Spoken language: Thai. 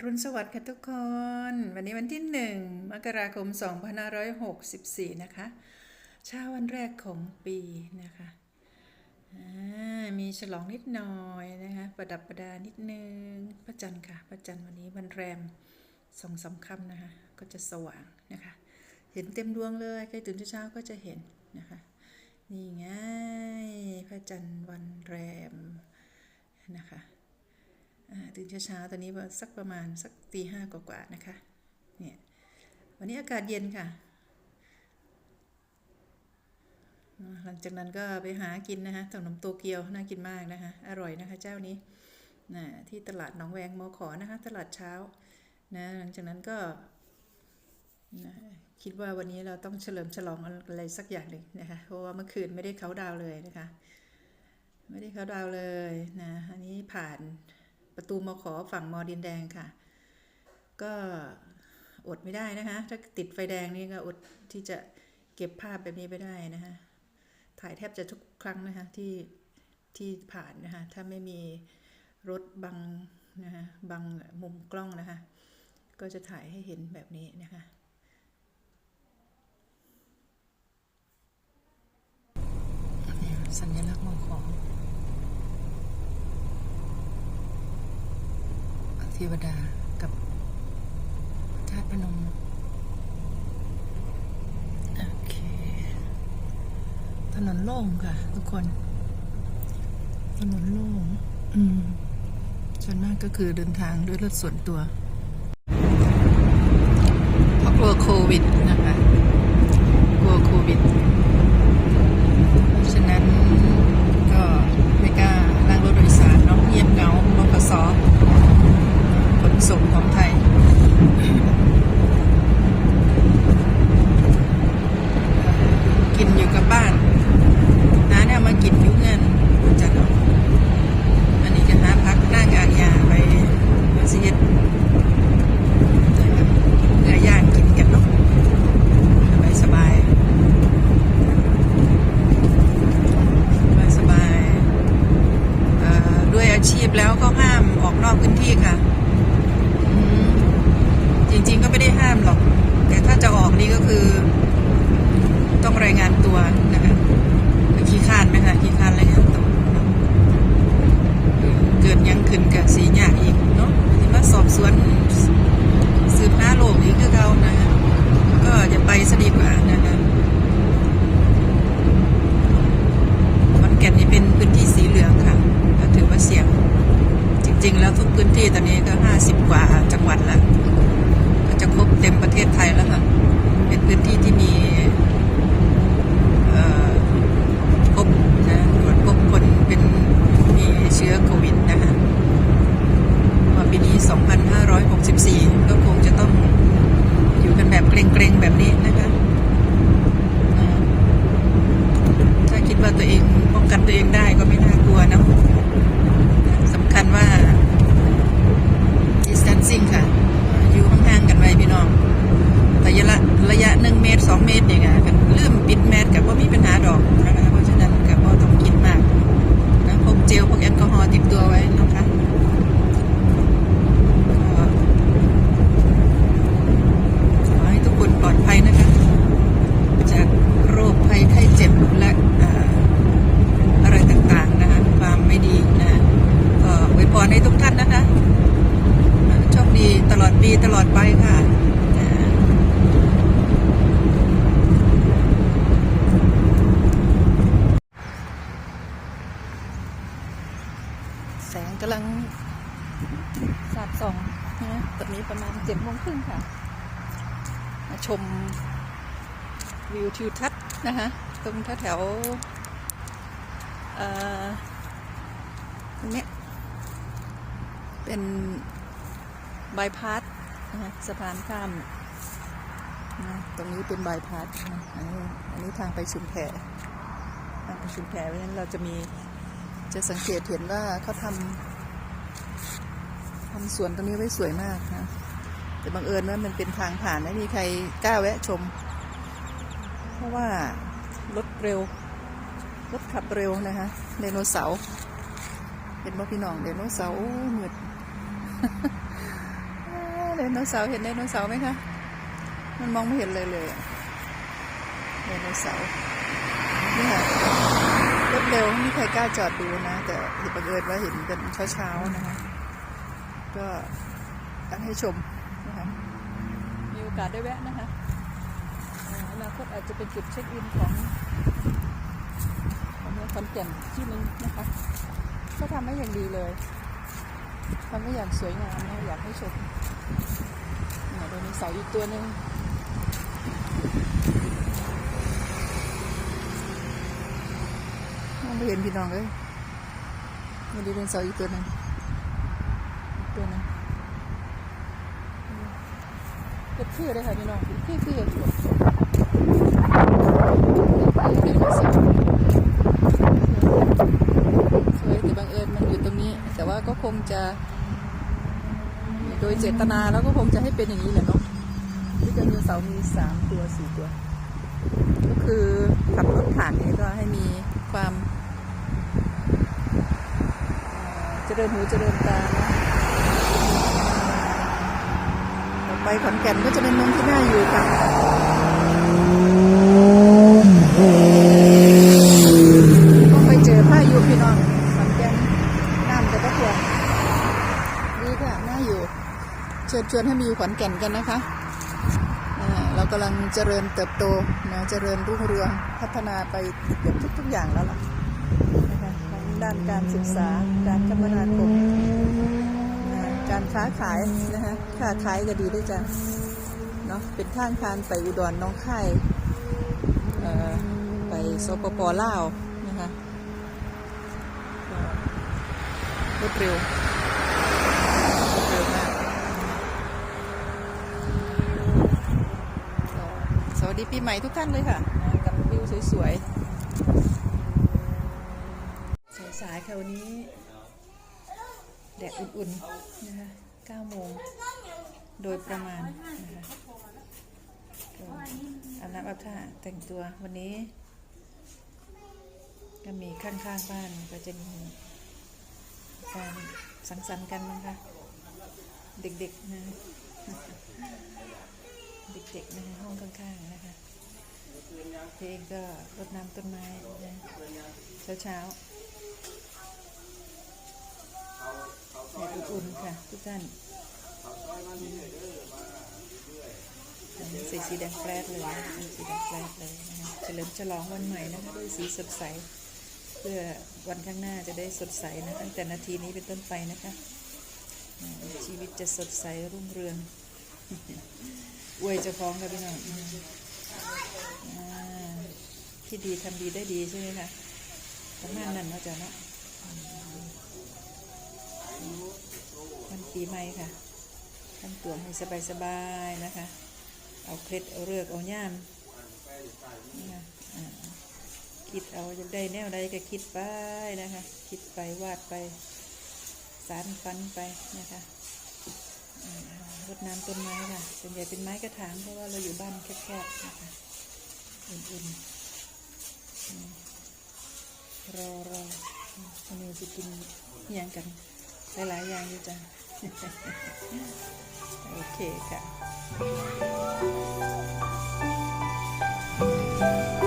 รุณสวัสดิ์ค่ะทุกคน วันนี้วันที่ 1 มกราคม 2564 นะคะเช้าวันแรกของปีนะคะมีฉลองนิดหน่อยนะคะประดับประดานิดนึงพระจันทร์ค่ะพระจันทร์วันนี้วันแรมสองสามค่ำนะคะ ก็จะสว่างนะคะ เห็นเต็มดวงเลยใครตื่นเช้าก็จะเห็นนะคะนี่ไงพระจันทร์วันแรมนะคะ ตื่นเช้าๆตอนนี้สักประมาณสักตีห้ากว่าๆนะคะเนี่ยวันนี้อากาศเย็นค่ะ หลังจากนั้นก็ไปหากินนะคะขนมโตเกียวน่ากินมากนะคะ อร่อยนะคะเจ้านี้นะที่ตลาดหนองแวงมอขอนะคะ ตลาดเช้านะหลังจากนั้นก็นะคิดว่าวันนี้เราต้องเฉลิมฉลองอะไรสักอย่างหนึ่งนะคะ เพราะว่าเมื่อคืนไม่ได้เขาดาวเลยนะคะ ไม่ได้เขาดาวเลยนะ อันนี้ผ่าน ประตูมขอฝั่งมอดินแดงค่ะ ก็อดไม่ได้นะคะ ถ้าติดไฟแดงนี่ก็อดที่จะเก็บภาพแบบนี้ไม่ได้นะคะถ่ายแทบจะทุกครั้งนะคะที่ที่ผ่านนะคะถ้าไม่มีรถบังนะคะบังมุมกล้องนะคะ ก็จะถ่ายให้เห็นแบบนี้นะคะสัญลักษณ์มอขอเวดากับธาตุพนมโอเค ถนนโล่งค่ะ ทุกคน ถนนโล่ง อืมส่วนมากก็คือเดินทางด้วยรถส่วนตัวเพราะกลัวโควิดนะคะ กลัวโควิด เพราะฉะนั้นก็ไม่กล้านั่งรถโดยสารเนาะเงียบเหงาบกส ขนส่งของไทย กินอยู่กับบ้านหาเนี่ยมากินอยู่เงินจัดเอาอันนี้จะหาพักหน้างานยาไปมาสิเฮ็ดนะครับเนื้อย่างกินกันเนาะสบายสบายสบายสบายเอ่อด้วยอาชีพแล้วก็ห้ามออกนอกพื้นที่ค่ะ อืมจริงๆก็ไม่ได้ห้ามหรอก แต่ถ้าจะออกนี่ก็คือ ต้องรายงานตัวนะคะขี้คร้านไหมคะขี้คร้านรายงานตัวเนาะเกิดยังขึ้นกับสีหยากอีกเนาะที่มาสอบสวนสืบหน้าโลกอีกคือเขานะคะก็จะไปสดีกว่านะคะขอนแก่นนี่เป็นพื้นที่สีเหลืองค่ะก็ถือว่าเสี่ยง จริง ๆ แล้วทุกพื้นที่ ตอนนี้ก็ห้าสิบกว่าจังหวัดแล้วก็จะครบเต็มประเทศไทยแล้วค่ะ เป็นพื้นที่ที่มีเอ่อพบนะตรวจพบคนเป็นมีเชื้อโควิดนะคะว่าปีนี้ 2564 ก็คงจะต้องอยู่กันแบบเกรงๆ แบบนี้นะคะอ่าถ้าคิดว่าตัวเองป้องกันตัวเองได้ก็ไม่น่ากลัวเนอะ สำคัญว่า distancing ค่ะ อยู่ห่างๆกันไว้พี่น้องระยะละระยะหนึ่งเมตรสองเมตรเนี่ยกันลืมปิดแมสกับว่ามีปัญหาดอกนะคะเพราะฉะนั้นกับว่าต้องกินมากนะพกเจลพกแอลกอฮอล์ติดตัวไว้นะคะก็ขอให้ทุกคนปลอดภัยนะคะ จากโรคภัยไข้เจ็บและอ่า อะไรต่างๆนะคะความไม่ดีนะก็อวยพรให้ทุกท่านนะคะโชคดีตล อดไปค่ะแสงกำลังสาดส่องนะตอนนี้ประมาณเจ็ดโมงครึ่งค่ะ มาชมวิวทิวทัศน์นะคะตรงแถวเอ่อตรงเนี้ยเป็นบายพาส นะสะพานข้ามนะตรงนี้เป็นบายพาสนะอันนี้อันนี้ทางไปชุมแพทางไปชุมแพเพราะฉะนั้นเราจะมีจะสังเกตเห็นว่าเขาทำทำสวนตรงนี้ไว้สวยมากนะแต่บังเอิญว่ามันเป็นทางผ่านไม่มีใครกล้าแวะชม เพราะว่ารถเร็วรถขับเร็วนะคะไดโนเสาร์เป็นบ่พี่น้องไดโนเสาร์มืด ดโนเสาร์เห็นไดโนเสาร์ไหมคะ มันมองไม่เห็นเลยเลยไดโนเสาร์นี่ค่ะรถเร็วไม่มีใครกล้าจอดดูนะ แต่เห็นบังเอิญว่าเห็นเป็นเช้าๆนะคะ ก็อยากให้ชมนะคะมีโอกาสได้แวะนะคะอ่าอนาคตอาจจะเป็นจุดเช็คอินของของเมืองขอนแก่นที่นึงนะคะ ก็ทำให้อย่างดีเลย ทำให้อยางสวยงามนะอยากให้ชมเนี่ยโดยมีเสาอีกตัวหนึ่งมองไม่เห็นพี่น้องเลยมาดูเป็นเสาอีกตัวหนึ่งตัวหนึ่งเก็บชื่อเลยค่ะพี่น้องชื่อคือเห็ดหัวสวยแต่บังเอิญมันอยู่ตรงนี้ แต่ว่าก็คงจะ โดยเจตนาแล้วก็คงจะให้เป็นอย่างนี้แหละเนาะที่จะมีเสามีสามตัวสี่ตัว ก็คือขับรถผ่านนี้ก็ให้มีความเจริญหูเจริญตานะต่อไปขอนแก่นก็จะเป็นเมืองที่น่าอยู่ค่ะต้องไปเจอพายุพี่น้องขอนแก่นน้ำจะก็ท่วมดีค่ะน่าอยู่ เชิ ญชวนให้มาอยู่ขอนแก่นกันนะคะเรากำลังเจริญเติบโตนะเจริญรุ่งเรืองพัฒนาไปเกือบทุก ๆอย่างแล้วล่ะนะคะทั้งด้านการศึกษาการคมนาคมการค้าขายนะคะค้าขายก็ดีด้วยจ้ะเนาะเป็นทางทานไปอุดรน้องค่ายไปสปปลาวนะคะรวดเร็วรวดเร็วมากก็ส วัสดีปีใหม่ทุกท่านเลยค่ะ กับวิวสวยๆ สายๆค่ะวันนี้ แดดอุ่นๆ นะคะ9โมงโดยประมาณนะคะก็อาบน้ำอาบท่าแต่งตัววันนี้ ก็มีข้างๆบ้านก็จะมีการสังสรรค์กันมั้งคะเด็กๆนะ เด็กๆนะคะห้องข้างๆนะคะเพลงก็รดน้ำต้นไม้นะเช้าๆแดดอุ่นๆค่ะทุกท่านสีสีแดงแปรดเลยนะสีแดงแปรดเลยนะคะเฉลิมฉลองวันใหม่นะคะด้วยสีสดใส เพื่อวันข้างหน้าจะได้สดใสนะตั้งแต่นาทีนี้เป็นต้นไปนะคะ ชีวิตจะสดใสรุ่งเรือง อวยจะฟ้องกันพี่น้องอ่าคิดดีทำดีได้ดีใช่ไหมคะประมาณนั้นเนาะจ๊ะเนาะวันปีใหม่ค่ะทำตัวให้สบายๆนะคะ เอาเคล็ดเอาเลือกเอาย่ามนะคิดเอาจะได้แนวใดก็คิดไปนะคะ คิดไปวาดไป สารฟันไปนะคะ รดน้ำต้นไม้ค่ะ ส่วนใหญ่เป็นไม้กระถางเพราะว่าเราอยู่บ้านแคบๆนะคะอุ่นๆรอรอวันนี้จะกินอิหยังกัน หลายๆอย่างอยู่จ้ะโอเคค่ะ